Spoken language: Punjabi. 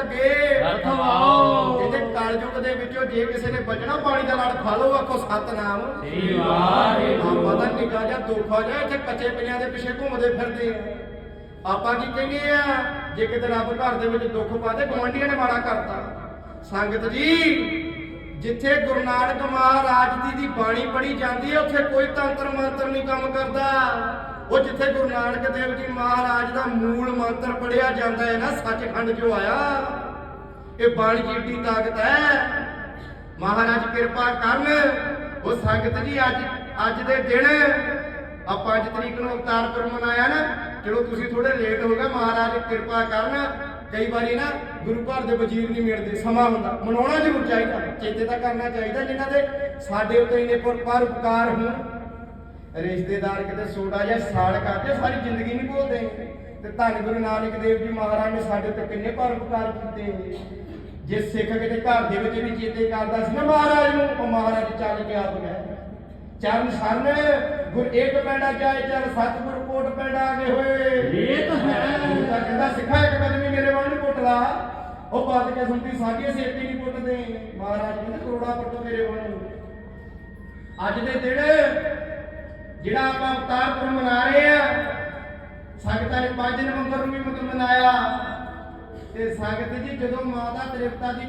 ਅੱਗੇ ਰਖਵਾਓ। ਕਹਿੰਦੇ ਕਲਯੁਗ ਦੇ ਵਿੱਚੋਂ ਜੇ ਕਿਸੇ ਨੇ ਬਚਣਾ ਪਾਣੀ ਦਾ ਲੜ ਖਾ ਲਓ ਆਖੋ ਸਤਨਾਮ। ਸ੍ਰੀ ਵਾਹਿਗੁਰੂ। ਆਪਾਂ ਤਾਂ ਨਿਕਾ ਜਾਂ ਦੁੱਖ ਜਾ ਇੱਥੇ ਕੱਚੇ ਪਿਆਂ ਦੇ ਪਿੱਛੇ ਘੁੰਮਦੇ ਫਿਰਦੇ ਆ। ਆਪਾਂ ਕੀ ਕਹਿੰਦੇ ਆ? ਜੇ ਕਿਤੇ ਰੱਬ ਘਰ ਦੇ ਵਿੱਚ ਦੁੱਖ ਪਾ ਦੇ ਗਵਾਂਢੀਆਂ ਨੇ ਮਾੜਾ ਕਰਤਾ। ਸੰਗਤ ਜੀ ਜਿੱਥੇ ਗੁਰੂ ਨਾਨਕ ਮਹਾਰਾਜ ਜੀ ਦੀ ਬਾਣੀ ਪੜੀ ਜਾਂਦੀ ਹੈ ਉੱਥੇ ਕੋਈ ਤੰਤਰ ਮੰਤਰ ਨਹੀਂ ਕੰਮ ਕਰਦਾ। ਉਹ ਜਿੱਥੇ ਗੁਰੂ ਨਾਨਕ ਦੇਵ ਜੀ ਮਹਾਰਾਜ ਦਾ ਮੂਲ ਮੰਤਰ ਪੜਿਆ ਜਾਂਦਾ ਹੈ ਨਾ, ਸੱਚਖੰਡ ਜੋ ਆਇਆ। ਇਹ ਬਾਣੀ ਦੀ ਤਾਕਤ ਹੈ। ਮਹਾਰਾਜ ਕਿਰਪਾ ਕਰਨ, ਉਹ ਸੰਗਤ ਜੀ ਅੱਜ ਅੱਜ ਦੇ ਦਿਨ ਆਪਾਂ 5 ਤਰੀਕ ਨੂੰ ਅਵਤਾਰਪੁਰ ਮਨਾਇਆ ਨਾ, ਚਲੋ ਤੁਸੀਂ ਥੋੜੇ ਲੇਟ ਹੋ ਗਏ, ਮਹਾਰਾਜ ਕਿਰਪਾ ਕਰਨ। ਕਈ ਵਾਰੀ ਨਾ ਗੁਰੂ ਘਰ ਦੇ ਵਜ਼ੀਰ ਨਹੀਂ ਮਿਲਦੇ, ਸਮਾਂ ਹੁੰਦਾ। ਮਨਾਉਣਾ ਜ਼ਰੂਰ ਚਾਹੀਦਾ, ਚੇਤੇ ਤਾਂ ਕਰਨਾ ਚਾਹੀਦਾ ਜਿਨ੍ਹਾਂ ਦੇ ਸਾਡੇ ਉੱਤੇ ਇੰਨੇ ਪਰ ਪਰ ਉਪਕਾਰ ਹੋਣ। ਰਿਸ਼ਤੇਦਾਰ ਕਿਤੇ ਸੋਡਾ ਜਾਂ ਸਾੜ ਕਰਦੇ ਸਾਰੀ ਜ਼ਿੰਦਗੀ ਨਹੀਂ ਭੁੱਲਦੇ। ਤੇ ਧੰਨ ਗੁਰੂ ਨਾਨਕ ਦੇਵ ਜੀ ਮਹਾਰਾਜ ਨੇ ਸਾਡੇ ਤੇ ਕਿੰਨੇ ਪਰ ਉਪਕਾਰ ਕੀਤੇ। ਜੇ ਸਿੱਖ ਕਿਤੇ ਘਰ ਦੇ ਵਿੱਚ ਵੀ ਚੇਤੇ ਕਰਦਾ ਸੀ ਨਾ ਮਹਾਰਾਜ ਨੂੰ ਉਹ ਮਹਾਰਾਜ ਚੱਲ ਕੇ ਆਪ ਗਏ ਚਰਨ ਸਰਨ ਗੁਰ ਇੱਕ ਪੈਂਡਾ ਜਾਏ ਚਲ ਸਤਿਗੁਰ ਕੋਟ ਪੈਂਡਾ ਆਗੇ ਹੋਏ। ਇਹ ਤਾਂ ਹੈ। ਤਾਂ ਕਹਿੰਦਾ ਸਿੱਖਾ ਇੱਕ ਕਦਮੀ ਮੇਰੇ ਵਾਂਗ ਨੂੰ ਪੁੱਟ ਲਾ ਉਹ ਬਾਤ ਕੇ ਸੁਣਦੀ ਸਾਡੀਆਂ ਸੇਤੀ ਨਹੀਂ ਪੁੱਟਦੇ। ਮਹਾਰਾਜ ਕਹਿੰਦੇ ਕਰੋੜਾ ਪੁੱਟੋ ਮੇਰੇ ਵਾਂਗ ਅੱਜ ਦੇ ਦਿਨ ਜਿਹੜਾ ਆਪਾਂ ਅਵਤਾਰ ਪੁਰਬ ਮਨਾ ਰਹੇ ਆ, ਸੰਗਤਾਂ ਨੇ 5 ਨਵੰਬਰ ਨੂੰ ਵੀ ਮਤਲਬ ਮਨਾਇਆ। ਤੇ ਸੰਗਤ ਜੀ, ਜਦੋਂ ਮਾਤਾ ਤ੍ਰਿਪਤਾ ਦੀ